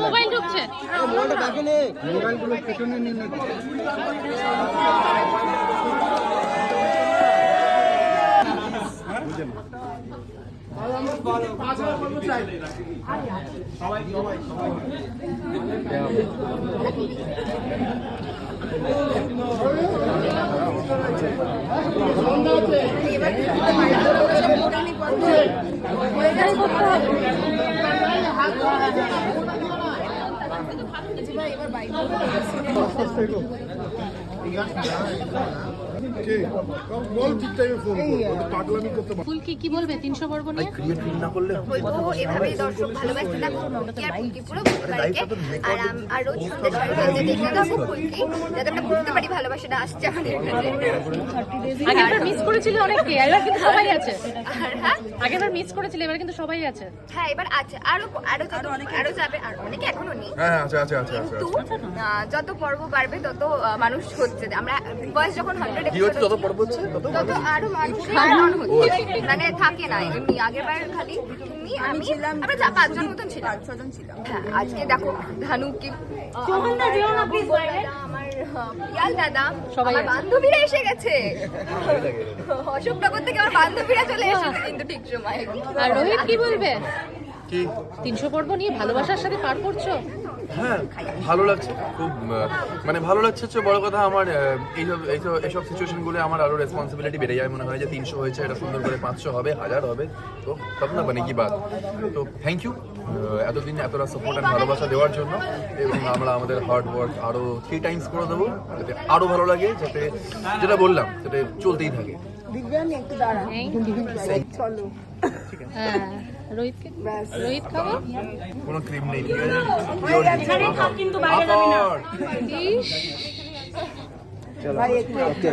Mobile ঢুকছে মোবাইলগুলো পেছনে নিয়ে সবাই সবাই ফুলকি কি বলবে? তিনশো পর্ব নিয়ে? বলব এভাবেই দর্শক ভালোবাসতে থাকুক ফুলকি আর ফুলকি পুরো বুঝতে আর আর রোজ সন্ধ্যে ছয়টায় যে দেখতে থাকব ফুলকি যাতে আমরা বুঝতে পারি ভালোবাসাটা আসছে আমাদের কাছে। আগেরবার মিস করেছিল এবার কিন্তু সবাই আছে। আর হ্যাঁ? মিস করেছিল এবার কিন্তু সবাই আছে। হ্যাঁ এবার আছে। আরও আরও যত আরও যাবে আর অনেকে এখনও নেই। হ্যাঁ আছে আছে আছে আছে কিন্তু যত পর্ব বাড়বে তত মানুষ হচ্ছে। আমরা বয়স যখন হান্ড্রেড তত পর্ব হচ্ছে তত আরও মানুষ মানে থাকে না এমনি আগের বার খালি তুমি আমি আমরা যা পাঁচজন মতন ছিলাম। ছজন ছিলাম। হ্যাঁ আজকে দেখো ধানু কি আমার পিয়াল দাদা আমার বান্ধবীরা এসে গেছে। অশোকনগর থেকে আমার বান্ধবীরা চলে এসেছে। কিন্তু ঠিক সময়। আর রোহিত কি বলবে? কি? তিনশো পর্ব নিয়ে ভালোবাসার সাথে পার করছ? হ্যাঁ ভালো লাগছে খুব মানে ভালো লাগছে হচ্ছে বড় কথা আমার এইসব এইসব এইসব সিচুয়েশনগুলো আমার আরও রেসপন্সিবিলিটি বেড়ে যায় মনে হয় যে তিনশো হয়েছে এটা সুন্দর করে পাঁচশো হবে হাজার হবে তো তব না মানে কি বাদ তো থ্যাংক ইউ এতদিন এতটা সাপোর্ট অ্যান্ড ভালোবাসা দেওয়ার জন্য এবং আমরা আমাদের হার্ড ওয়ার্ক আরও থ্রি টাইমস করে দেবো যাতে আরও ভালো লাগে যাতে যেটা বললাম যাতে চলতেই থাকে। হ্যাঁ। রোহিতকে রোহিত খাব? কোনো ক্রিম নেই আছে? Pure ইস ওকে